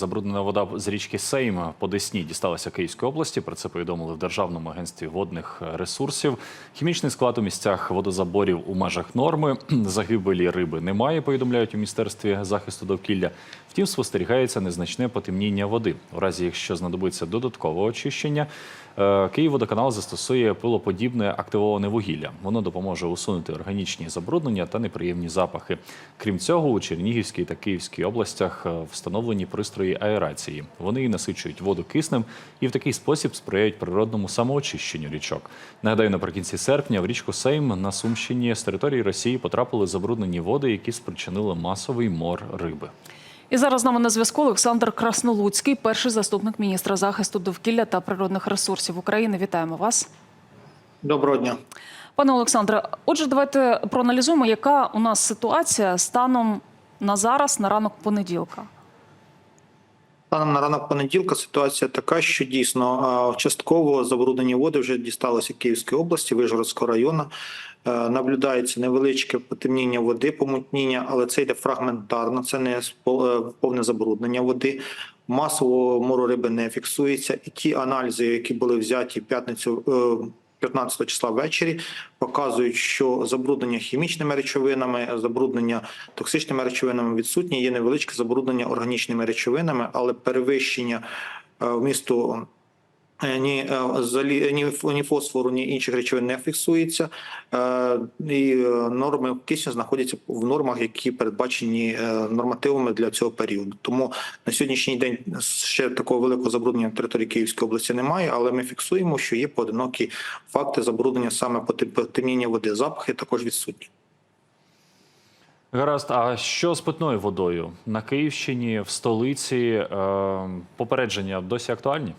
Забруднена вода з річки Сейм по Десні дісталася Київської області. Про це повідомили в Державному агентстві водних ресурсів. Хімічний склад у місцях водозаборів у межах норми. Загибелі риби немає. Повідомляють у міністерстві захисту довкілля. Втім, спостерігається незначне потемніння води. У разі, якщо знадобиться додаткове очищення, е, Київводоканал застосує пилоподібне активоване вугілля. Воно допоможе усунути органічні забруднення та неприємні запахи. Крім цього, у Чернігівській та Київській областях е, встановлені пристрої аерації. Вони насичують воду киснем і в такий спосіб сприяють природному самоочищенню річок. Нагадаю, наприкінці серпня в річку Сейм на Сумщині з території Росії потрапили забруднені води, які спричинили масовий мор риби. І зараз з нами на зв'язку Олександр Краснолуцький, перший заступник міністра захисту довкілля та природних ресурсів України. Вітаємо вас. Доброго дня. Пане Олександре, отже, давайте проаналізуємо, яка у нас ситуація станом на зараз, на ранок понеділка. Станом на ранок понеділка ситуація така, що дійсно частково забруднені води вже дісталися Київської області, Вижгородського району. Е, Наблюдається невеличке потемніння води, помутніння, але це йде фрагментарно, це не е, повне забруднення води. Масово мору риби не фіксується, і ті аналізи, які були взяті п'ятницю. Е, 15 числа ввечері показують, що забруднення хімічними речовинами, забруднення токсичними речовинами відсутні. Є невеличке забруднення органічними речовинами, але перевищення е, вмісту ні, е, залі- ні, ні фосфору, ні інших речовин не фіксується. Е, І е, норми кисню знаходяться в нормах, які передбачені нормативами для цього періоду. Тому на сьогоднішній день ще такого великого забруднення на території Київської області немає, але ми фіксуємо, що є поодинокі факти забруднення саме потем- потемніння води. Запахи також відсутні. Гаразд, а що з питною водою на Київщині, в столиці попередження досі актуальні?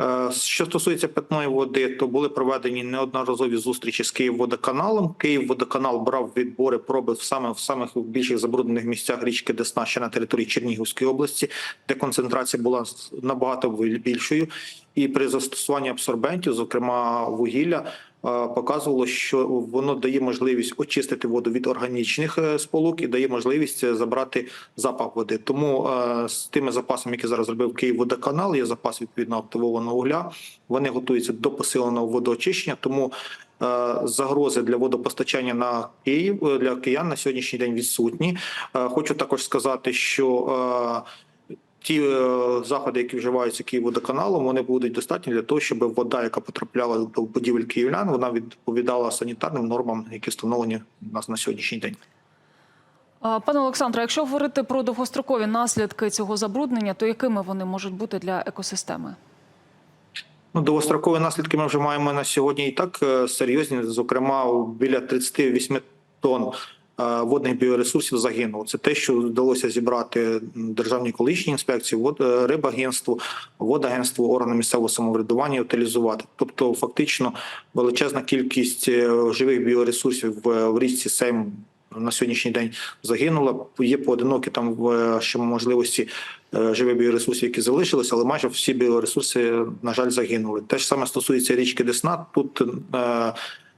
Е, Що стосується питної води, то були проведені неодноразові зустрічі з Київводоканалом. Київводоканал брав відбори проби в саме в самих більших забруднених місцях річки Десна, ще на території Чернігівської області, де концентрація була набагато більшою. І при застосуванні абсорбентів, зокрема вугілля, показувало, що воно дає можливість очистити воду від органічних е, сполук і дає можливість е, забрати запах води. Тому е, з тими запасами, які зараз зробив Київводоканал, є запас відповідно активованого вугля. Вони готуються до посиленого водоочищення. Тому загрози для водопостачання на Київ для киян на сьогоднішній день відсутні. Хочу також сказати, що Ті е, заходи, які вживаються Київводоканалом, вони будуть достатні для того, щоб вода, яка потрапляла до будівель київлян, вона відповідала санітарним нормам, які встановлені у нас на сьогоднішній день. Пане Олександре, якщо говорити про довгострокові наслідки цього забруднення, то якими вони можуть бути для екосистеми? Ну, довгострокові наслідки ми вже маємо на сьогодні і так е, серйозні. Зокрема, біля 38 тонн водних біоресурсів загинуло. Це те, що вдалося зібрати Державній екологічній інспекції, е, Рибагентству, Водагентству, органам місцевого самоврядування утилізувати. Тобто, фактично, величезна кількість е, живих біоресурсів в, річці Сейм на сьогоднішній день загинула. Є поодинокі там е, ще можливості е, живих біоресурсів, які залишилися, але майже всі біоресурси, на жаль, загинули. Те ж саме стосується річки Десна. Тут е,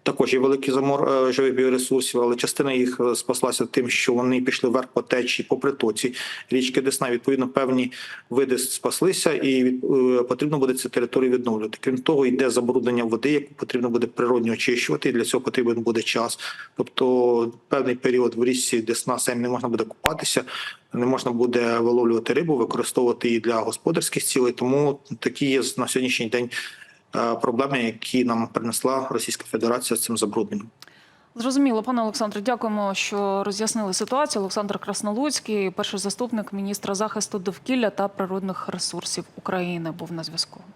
також є великий замор е, живих біоресурсів, але частина їх е, спаслася тим, що вони пішли вверх по течії, по притоці річки Десна. Відповідно, певні види спаслися, і е, потрібно буде ці території відновлювати. Крім того, йде забруднення води, яку потрібно буде природньо очищувати. І для цього потрібен буде час. Тобто, певний період в річці Десна Сейм не можна буде купатися. Не можна буде виловлювати рибу, використовувати її для господарських цілей. Тому такі є на сьогоднішній день проблеми, які нам принесла Російська Федерація з цим забрудненням. Зрозуміло, пане Олександре, дякуємо, що роз'яснили ситуацію. Олександр Краснолуцький, перший заступник міністра захисту довкілля та природних ресурсів України, був на зв'язку.